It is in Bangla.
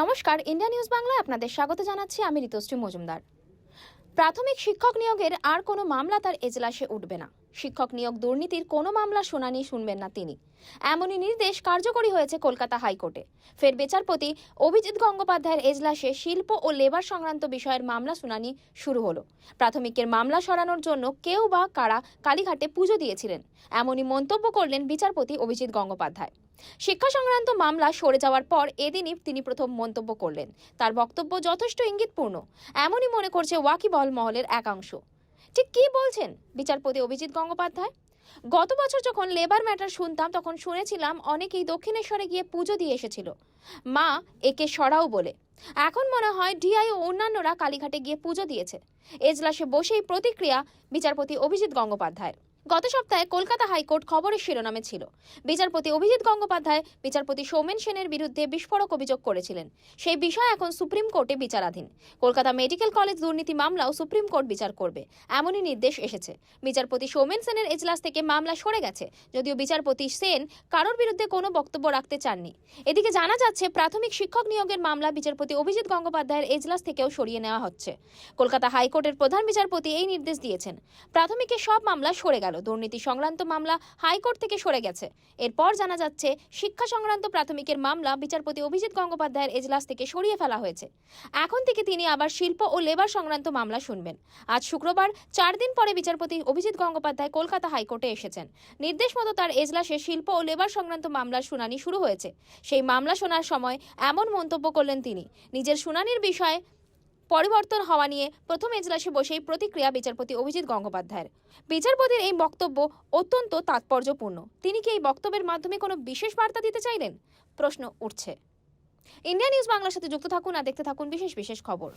নমস্কার, ইন্ডিয়া নিউজ বাংলায় আপনাদের স্বাগত জানাচ্ছি আমি ঋতুশ্রী মজুমদার। প্রাথমিক শিক্ষক নিয়োগের আর কোনো মামলা তার এজলাসে উঠবে না। শিক্ষক নিয়োগ দুর্নীতির কোনো মামলা শুনানি শুনবেন না তিনি। এমনই নির্দেশ কার্যকরী হয়েছে কলকাতা হাইকোর্টে। ফের বিচারপতি অভিজিৎ গঙ্গোপাধ্যায়ের এজলাসে শিল্প ও লেবার সংক্রান্ত বিষয়ের মামলা শুনানি শুরু হলো। প্রাথমিকের মামলা সরানোর জন্য কেউ বা কারা কালীঘাটে পুজো দিয়েছিলেন, এমনই মন্তব্য করলেন বিচারপতি অভিজিৎ গঙ্গোপাধ্যায়। শিক্ষা সংক্রান্ত মামলা সরে যাওয়ার পর এদিনই তিনি প্রথম মন্তব্য করলেন। তার বক্তব্য যথেষ্ট ইঙ্গিতপূর্ণ, এমনই মনে করছে ওয়াকিবহল মহলের একাংশ। ঠিক কি বলছেন বিচারপতি অভিজিৎ গঙ্গোপাধ্যায়? গত বছর যখন লেবার ম্যাটার শুনতাম, তখন শুনেছিলাম অনেকেই দক্ষিণেশ্বরে গিয়ে পুজো দিয়ে এসেছিল। মা একে সরাও বলে। এখন মনে হয় ডিআই ও অন্যান্যরা কালীঘাটে গিয়ে পুজো দিয়েছে। এজলাসে বসেই প্রতিক্রিয়া বিচারপতি অভিজিৎ গঙ্গোপাধ্যায়ের। গত সপ্তাহে কলকাতা হাইকোর্ট খবরের শিরোনামে ছিল। বিচারপতি অভিজিৎ গঙ্গোপাধ্যায় বিচারপতি সৌমেন সেনের বিরুদ্ধে বিস্ফোরক অভিযোগ করেছিলেন। সেই বিষয় এখন সুপ্রিম কোর্টে বিচারাধীন। কলকাতা মেডিকেল কলেজ দুর্নীতি মামলাও সুপ্রিম কোর্ট বিচার করবে। এমনই নির্দেশ এসেছে। বিচারপতি সৌমেন সেনের এজলাস থেকে মামলা সরে গেছে। যদিও বিচারপতি সেন কারোর বিরুদ্ধে কোনো বক্তব্য রাখতে চাননি। এদিকে জানা যাচ্ছে, প্রাথমিক শিক্ষক নিয়োগের মামলা বিচারপতি অভিজিৎ গঙ্গোপাধ্যায়ের এজলাস থেকেও সরিয়ে নেওয়া হচ্ছে। কলকাতা হাইকোর্টের প্রধান বিচারপতি এই নির্দেশ দিয়েছেন। প্রাথমিকের সব মামলা সরে গেল। দুর্নীতি সংক্রান্ত মামলা হাইকোর্ট থেকে সরে গেছে। এরপর জানা যাচ্ছে, শিক্ষা সংক্রান্ত প্রাথমিকের মামলা বিচারপতি অভিজিৎ গঙ্গোপাধ্যায়ের এজলাস থেকে সরিয়ে ফেলা হয়েছে। এখন থেকে তিনি আবার শিল্প ও লেবার সংক্রান্ত মামলা শুনবেন। আজ শুক্রবার, চার দিন পরে বিচারপতি অভিজিৎ গঙ্গোপাধ্যায় কলকাতা হাইকোর্টে এসেছেন। নির্দেশ মতো তার এজলাসে শিল্প ও লেবার সংক্রান্ত মামলার শুনানি শুরু হয়েছে। সেই মামলা শোনার সময় এমন মন্তব্য করলেন তিনি। নিজের শুনানির বিষয়ে পরিবর্তন হওয়া নিয়ে প্রথম এজলাসে বসেই প্রতিক্রিয়া বিচারপতি অভিজিৎ গঙ্গোপাধ্যায়ের। বিচারপতির এই বক্তব্য অত্যন্ত তাৎপর্যপূর্ণ। তিনি কি এই বক্তব্যের মাধ্যমে কোনো বিশেষ বার্তা দিতে চাইলেন? প্রশ্ন উঠছে। ইন্ডিয়া নিউজ বাংলার সাথে যুক্ত থাকুন আর দেখতে থাকুন বিশেষ বিশেষ খবর।